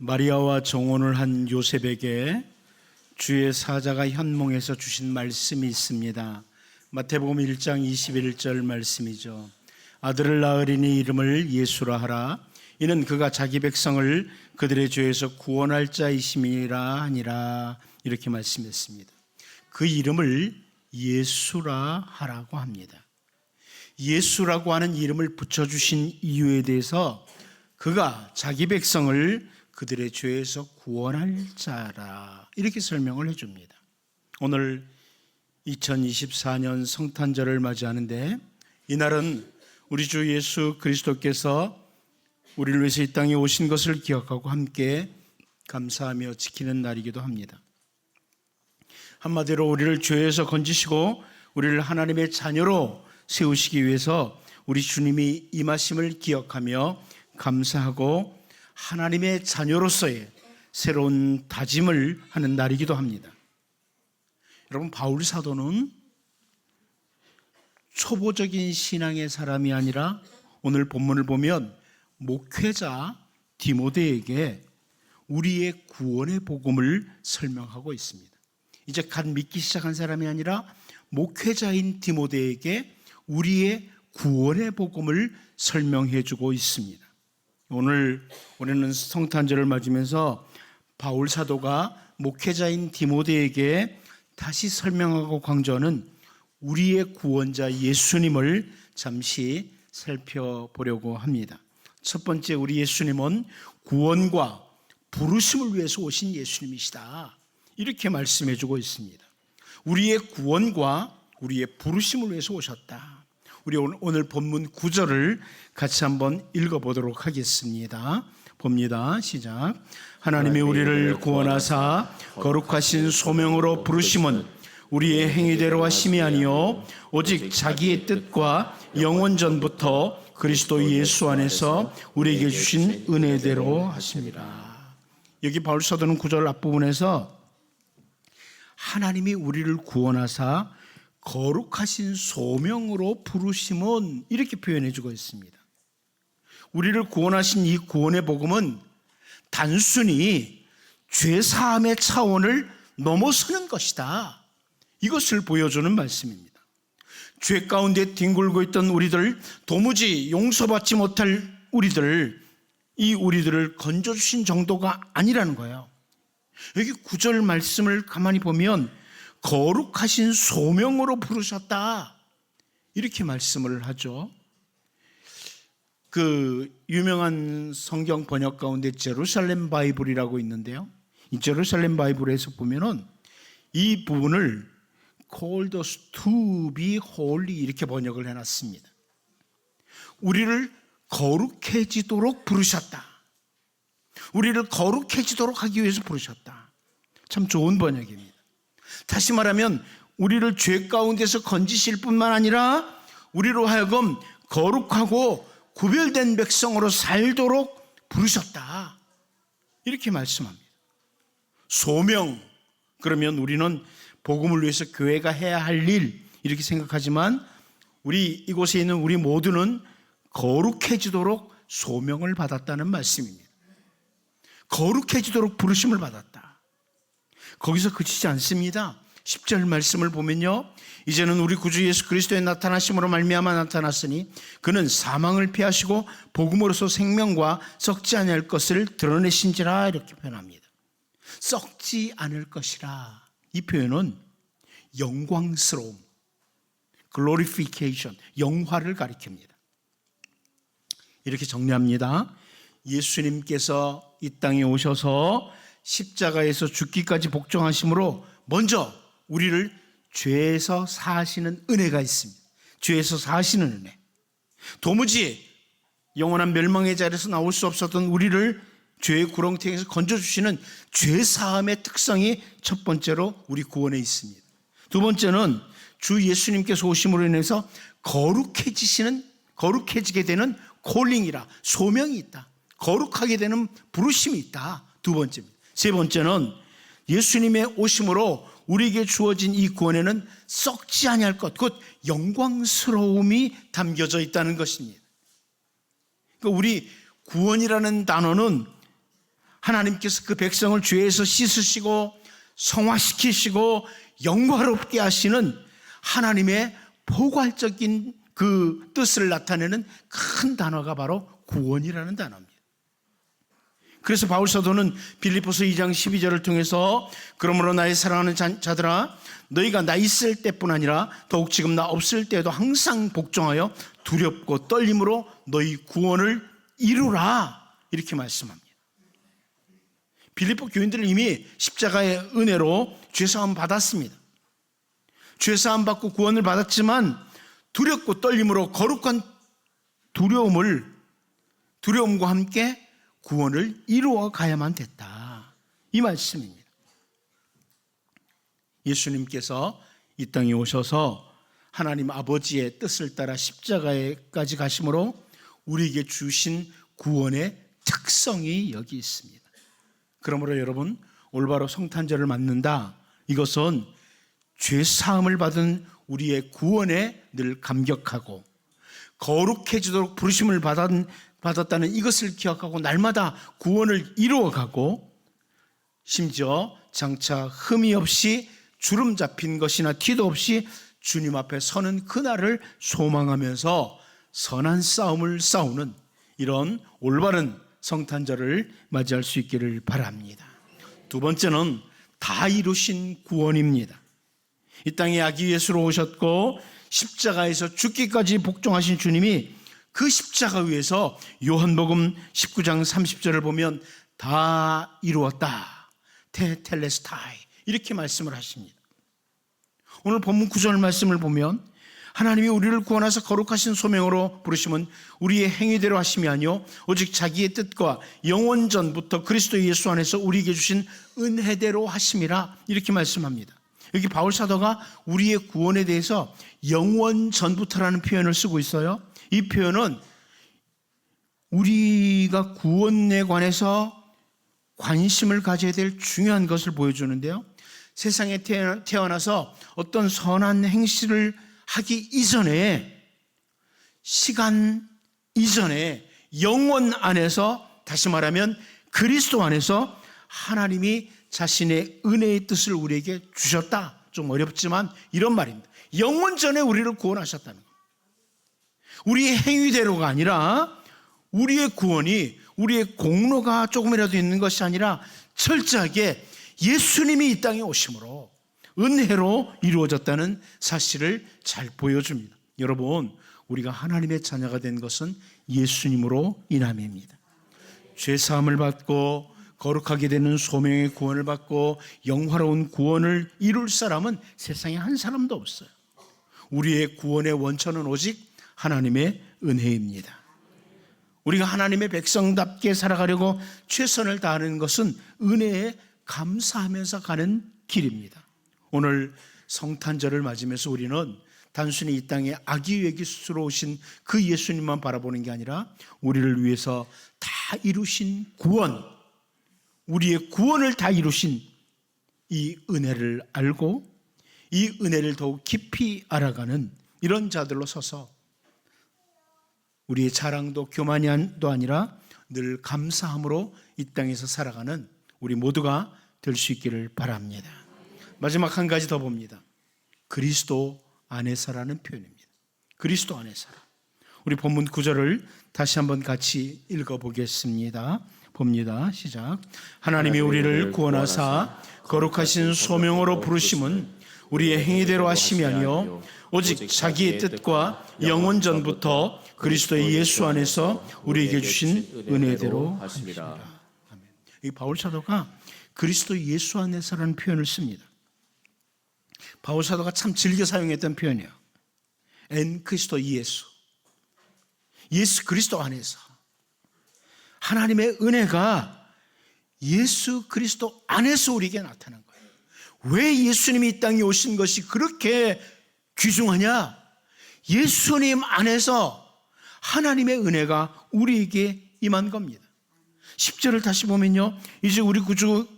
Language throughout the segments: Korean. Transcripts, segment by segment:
마리아와 정혼을 한 요셉에게 주의 사자가 현몽에서 주신 말씀이 있습니다. 마태복음 1장 21절 말씀이죠. 아들을 낳으리니 이름을 예수라 하라. 이는 그가 자기 백성을 그들의 죄에서 구원할 자이심이라 하니라. 이렇게 말씀했습니다. 그 이름을 예수라 하라고 합니다. 예수라고 하는 이름을 붙여주신 이유에 대해서 그가 자기 백성을 그들의 죄에서 구원할 자라 이렇게 설명을 해줍니다. 오늘 2024년 성탄절을 맞이하는데 이날은 우리 주 예수 그리스도께서 우리를 위해서 이 땅에 오신 것을 기억하고 함께 감사하며 지키는 날이기도 합니다. 한마디로 우리를 죄에서 건지시고 우리를 하나님의 자녀로 세우시기 위해서 우리 주님이 임하심을 기억하며 감사하고 하나님의 자녀로서의 새로운 다짐을 하는 날이기도 합니다. 여러분 바울 사도는 초보적인 신앙의 사람이 아니라 오늘 본문을 보면 목회자 디모데에게 우리의 구원의 복음을 설명하고 있습니다. 이제 갓 믿기 시작한 사람이 아니라 목회자인 디모데에게 우리의 구원의 복음을 설명해 주고 있습니다. 오늘 우리는 성탄절을 맞으면서 바울 사도가 목회자인 디모데에게 다시 설명하고 강조하는 우리의 구원자 예수님을 잠시 살펴보려고 합니다. 첫 번째 우리 예수님은 구원과 부르심을 위해서 오신 예수님이시다. 이렇게 말씀해 주고 있습니다. 우리의 구원과 우리의 부르심을 위해서 오셨다. 우리 오늘 본문 9절을 같이 한번 읽어보도록 하겠습니다. 봅니다. 시작. 하나님이 우리를 구원하사 거룩하신 소명으로 부르심은 우리의 행위대로 하심이 아니요 오직 자기의 뜻과 영원 전부터 그리스도 예수 안에서 우리에게 주신 은혜대로 하십니다. 여기 바울 사도는 9절 앞부분에서 하나님이 우리를 구원하사 거룩하신 소명으로 부르심은 이렇게 표현해 주고 있습니다. 우리를 구원하신 이 구원의 복음은 단순히 죄 사함의 차원을 넘어서는 것이다. 이것을 보여주는 말씀입니다. 죄 가운데 뒹굴고 있던 우리들, 도무지 용서받지 못할 우리들, 이 우리들을 건져주신 정도가 아니라는 거예요. 여기 구절 말씀을 가만히 보면 거룩하신 소명으로 부르셨다. 이렇게 말씀을 하죠. 그 유명한 성경 번역 가운데 제루살렘 바이블이라고 있는데요. 이 제루살렘 바이블에서 보면은 이 부분을 called us to be holy 이렇게 번역을 해놨습니다. 우리를 거룩해지도록 부르셨다. 우리를 거룩해지도록 하기 위해서 부르셨다. 참 좋은 번역입니다. 다시 말하면 우리를 죄 가운데서 건지실 뿐만 아니라 우리로 하여금 거룩하고 구별된 백성으로 살도록 부르셨다. 이렇게 말씀합니다. 소명. 그러면 우리는 복음을 위해서 교회가 해야 할 일. 이렇게 생각하지만 우리 이곳에 있는 우리 모두는 거룩해지도록 소명을 받았다는 말씀입니다. 거룩해지도록 부르심을 받았다. 거기서 그치지 않습니다. 10절 말씀을 보면요. 이제는 우리 구주 예수 그리스도의 나타나심으로 말미암아 나타났으니 그는 사망을 피하시고 복음으로서 생명과 썩지 않을 것을 드러내신지라 이렇게 표현합니다. 썩지 않을 것이라. 이 표현은 영광스러움, glorification, 영화를 가리킵니다. 이렇게 정리합니다. 예수님께서 이 땅에 오셔서 십자가에서 죽기까지 복종하심으로 먼저 우리를 죄에서 사시는 은혜가 있습니다. 죄에서 사시는 은혜. 도무지 영원한 멸망의 자리에서 나올 수 없었던 우리를 죄의 구렁텅이에서 건져주시는 죄 사함의 특성이 첫 번째로 우리 구원에 있습니다. 두 번째는 주 예수님께서 오심으로 인해서 거룩해지시는 거룩해지게 되는 콜링이라 소명이 있다. 거룩하게 되는 부르심이 있다. 두 번째입니다. 세 번째는 예수님의 오심으로 우리에게 주어진 이 구원에는 썩지 아니할 것, 곧 영광스러움이 담겨져 있다는 것입니다. 그러니까 우리 구원이라는 단어는 하나님께서 그 백성을 죄에서 씻으시고 성화시키시고 영화롭게 하시는 하나님의 포괄적인 그 뜻을 나타내는 큰 단어가 바로 구원이라는 단어입니다. 그래서 바울 사도는 빌립보서 2장 12절을 통해서 그러므로 나의 사랑하는 자- 자들아 너희가 나 있을 때뿐 아니라 더욱 지금 나 없을 때에도 항상 복종하여 두렵고 떨림으로 너희 구원을 이루라 이렇게 말씀합니다. 빌립보 교인들은 이미 십자가의 은혜로 죄사함 받았습니다. 죄사함 받고 구원을 받았지만 두렵고 떨림으로 거룩한 두려움을 두려움과 함께 구원을 이루어 가야만 됐다. 이 말씀입니다. 예수님께서 이 땅에 오셔서 하나님 아버지의 뜻을 따라 십자가에까지 가심으로 우리에게 주신 구원의 특성이 여기 있습니다. 그러므로 여러분 올바로 성탄절을 맞는다. 이것은 죄 사함을 받은 우리의 구원에 늘 감격하고 거룩해지도록 부르심을 받은, 받았다는 이것을 기억하고 날마다 구원을 이루어가고 심지어 장차 흠이 없이 주름 잡힌 것이나 티도 없이 주님 앞에 서는 그날을 소망하면서 선한 싸움을 싸우는 이런 올바른 성탄절을 맞이할 수 있기를 바랍니다. 두 번째는 다 이루신 구원입니다. 이 땅에 아기 예수로 오셨고 십자가에서 죽기까지 복종하신 주님이 그 십자가 위에서 요한복음 19장 30절을 보면 다 이루었다. 테텔레스타이 이렇게 말씀을 하십니다. 오늘 본문 구절 말씀을 보면 하나님이 우리를 구원하사 거룩하신 소명으로 부르시면 우리의 행위대로 하심이 아니요 오직 자기의 뜻과 영원 전부터 그리스도 예수 안에서 우리에게 주신 은혜대로 하심이라 이렇게 말씀합니다. 여기 바울 사도가 우리의 구원에 대해서 영원 전부터라는 표현을 쓰고 있어요. 이 표현은 우리가 구원에 관해서 관심을 가져야 될 중요한 것을 보여주는데요. 세상에 태어나- 태어나서 어떤 선한 행실을 하기 이전에 시간 이전에 영원 안에서 다시 말하면 그리스도 안에서 하나님이 자신의 은혜의 뜻을 우리에게 주셨다. 좀 어렵지만 이런 말입니다. 영원 전에 우리를 구원하셨다는. 우리의 행위대로가 아니라 우리의 구원이 우리의 공로가 조금이라도 있는 것이 아니라 철저하게 예수님이 이 땅에 오심으로 은혜로 이루어졌다는 사실을 잘 보여줍니다. 여러분, 우리가 하나님의 자녀가 된 것은 예수님으로 인함입니다. 죄 사함을 받고 거룩하게 되는 소명의 구원을 받고 영화로운 구원을 이룰 사람은 세상에 한 사람도 없어요. 우리의 구원의 원천은 오직 하나님의 은혜입니다. 우리가 하나님의 백성답게 살아가려고 최선을 다하는 것은 은혜에 감사하면서 가는 길입니다. 오늘 성탄절을 맞으면서 우리는 단순히 이 땅에 아기 예기수로 오신 그 예수님만 바라보는 게 아니라 우리를 위해서 다 이루신 구원, 우리의 구원을 다 이루신 이 은혜를 알고 이 은혜를 더욱 깊이 알아가는 이런 자들로 서서 우리의 자랑도 교만도 아니라 늘 감사함으로 이 땅에서 살아가는 우리 모두가 될 수 있기를 바랍니다. 마지막 한 가지 더 봅니다. 그리스도 안에서라는 표현입니다. 그리스도 안에서. 우리 본문 구절을 다시 한번 같이 읽어보겠습니다. 봅니다. 시작. 하나님이 우리를 구원하사 거룩하신 소명으로 부르심은 우리의 행위대로 아니요 오직 자기의 뜻과 영원 전부터 그리스도의 예수 안에서 우리에게 주신 은혜대로 하십니다. 아멘. 이 바울 사도가 그리스도 예수 안에서라는 표현을 씁니다. 바울 사도가 참 즐겨 사용했던 표현이에요. 엔 그리스도 예수. 예수 그리스도 안에서. 하나님의 은혜가 예수 그리스도 안에서 우리에게 나타난 거예요. 왜 예수님이 이 땅에 오신 것이 그렇게 귀중하냐? 예수님 안에서 하나님의 은혜가 우리에게 임한 겁니다. 10절을 다시 보면요. 이제 우리 구주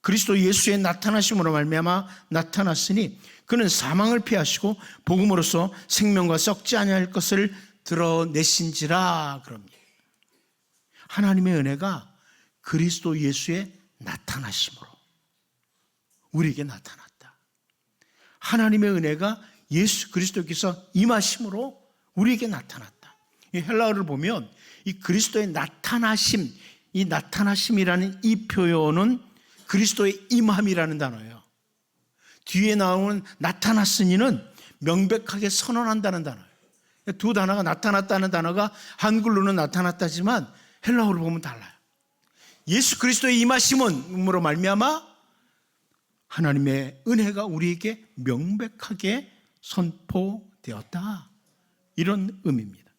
그리스도 예수의 나타나심으로 말미암아 나타났으니 그는 사망을 피하시고 복음으로써 생명과 썩지 아니할 것을 드러내신지라 그럽니다. 하나님의 은혜가 그리스도 예수의 나타나심으로 우리에게 나타났다. 하나님의 은혜가 예수 그리스도께서 임하심으로 우리에게 나타났다. 이 헬라어를 보면 이 그리스도의 나타나심, 이 나타나심이라는 이 표현은 그리스도의 임함이라는 단어예요. 뒤에 나오는 나타났으니는 명백하게 선언한다는 단어예요. 두 단어가 나타났다는 단어가 한글로는 나타났다지만 헬라어로 보면 달라요. 예수 그리스도의 임하심은으로 말미암아 하나님의 은혜가 우리에게 명백하게 선포되었다. 이런 의미입니다.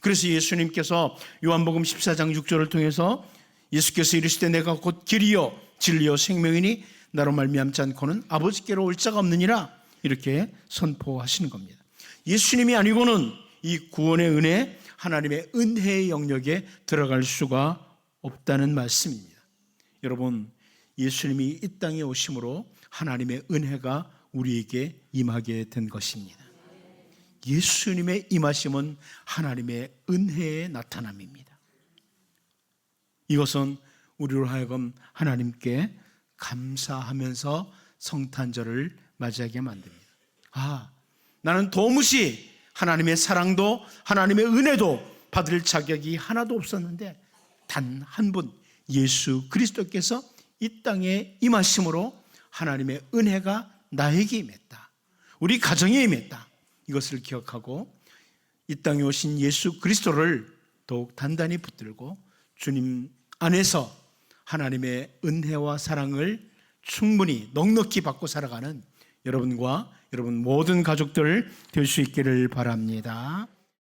그래서 예수님께서 요한복음 14장 6절을 통해서 예수께서 이르시되 내가 곧 길이요 진리요 생명이니 나로 말미암지 않고는 아버지께로 올 자가 없느니라 이렇게 선포하시는 겁니다. 예수님이 아니고는 이 구원의 은혜 하나님의 은혜의 영역에 들어갈 수가 없다는 말씀입니다. 여러분 예수님이 이 땅에 오심으로 하나님의 은혜가 우리에게 임하게 된 것입니다. 예수님의 임하심은 하나님의 은혜의 나타남입니다. 이것은 우리로 하여금 하나님께 감사하면서 성탄절을 맞이하게 만듭니다. 아, 나는 도무지 하나님의 사랑도 하나님의 은혜도 받을 자격이 하나도 없었는데 단 한 분 예수 그리스도께서 이 땅에 임하심으로 하나님의 은혜가 나에게 임했다. 우리 가정에 임했다. 이것을 기억하고 이 땅에 오신 예수 그리스도를 더욱 단단히 붙들고 주님 안에서 하나님의 은혜와 사랑을 충분히 넉넉히 받고 살아가는 여러분과 여러분 모든 가족들 될 수 있기를 바랍니다.